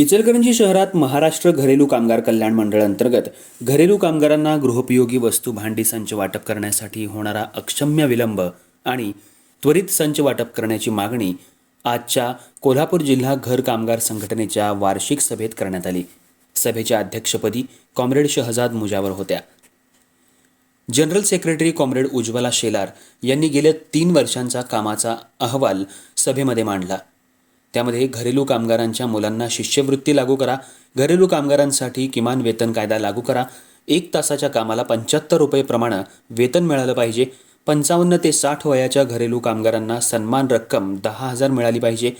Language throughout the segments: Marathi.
इचलकरंजी शहरात महाराष्ट्र घरेलू कामगार कल्याण मंडळ अंतर्गत घरेलू कामगारांना गृहोपयोगी वस्तू भांडी संच वाटप करण्यासाठी होणारा अक्षम्य विलंब आणि त्वरित संच वाटप करण्याची मागणी आजच्या कोल्हापूर जिल्हा घर कामगार संघटनेच्या वार्षिक सभेत करण्यात आली. सभेच्या अध्यक्षपदी कॉम्रेड शहजाद मुजावर होत्या. General secretary comrade Ujjwala Shelar यांनी गेल्या तीन वर्षांचा कामाचा अहवाल सभेमध्ये मांडला. त्यामध्ये घरेलू कामगारांच्या मुलांना शिष्यवृत्ती लागू करा. घरेलू कामगारांसाठी किमान वेतन कायदा लागू करा. एक तासाच्या कामाला पंच्याहत्तर रुपये प्रमाणे वेतन मिळालं पाहिजे. पंचावन्न ते साठ वयाच्या घरेलू कामगारांना सन्मान रक्कम दहा हजार मिळाली पाहिजे.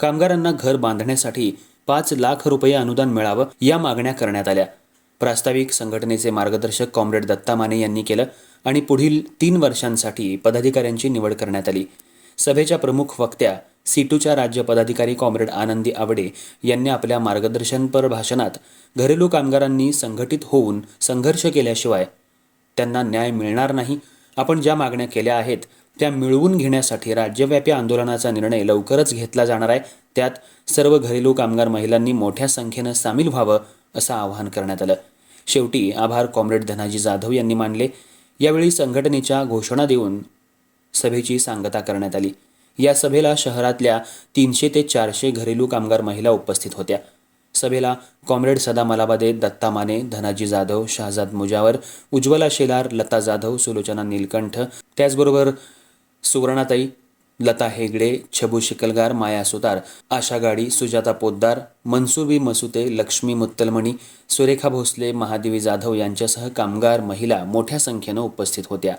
कामगारांना घर बांधण्यासाठी पाच लाख रुपये अनुदान मिळावं या मागण्या करण्यात आल्या. प्रास्ताविक संघटनेचे मार्गदर्शक कॉम्रेड दत्ता माने यांनी केलं आणि पुढील तीन वर्षांसाठी पदाधिकाऱ्यांची निवड करण्यात आली. सभेच्या प्रमुख वक्त्या सीटूच्या राज्य पदाधिकारी कॉम्रेड आनंदी आवडे यांनी आपल्या मार्गदर्शनपर भाषणात घरेलू कामगारांनी संघटित होऊन संघर्ष केल्याशिवाय त्यांना न्याय मिळणार नाही. आपण ज्या मागण्या केल्या आहेत त्या मिळवून घेण्यासाठी राज्यव्यापी आंदोलनाचा निर्णय लवकरच घेतला जाणार आहे. त्यात सर्व घरेलू कामगार महिलांनी मोठ्या संख्येनं सामील व्हावं असं आवाहन करण्यात आलं. शेवटी आभार कॉम्रेड धनाजी जाधव यांनी मानले. यावेळी संघटनेच्या घोषणा देऊन सभेची सांगता करण्यात आली. या सभेला शहरातल्या तीनशे ते चारशे घरेलू कामगार महिला उपस्थित होत्या. सभेला कॉम्रेड सदा मलाबादे दत्ता माने धनाजी जाधव शहजाद मुजावर उज्ज्वला शेलार लता जाधव सुलोचना नीलकंठ त्याचबरोबर सुवर्णाताई लता हेगडे छबू शिकलगार माया सुतार आशा गाडी सुजाता पोद्दार मनसुबी मसुते लक्ष्मी मुत्तलमणी सुरेखा भोसले महादेवी जाधव यांच्यासह कामगार महिला मोठ्या संख्येनं उपस्थित होत्या.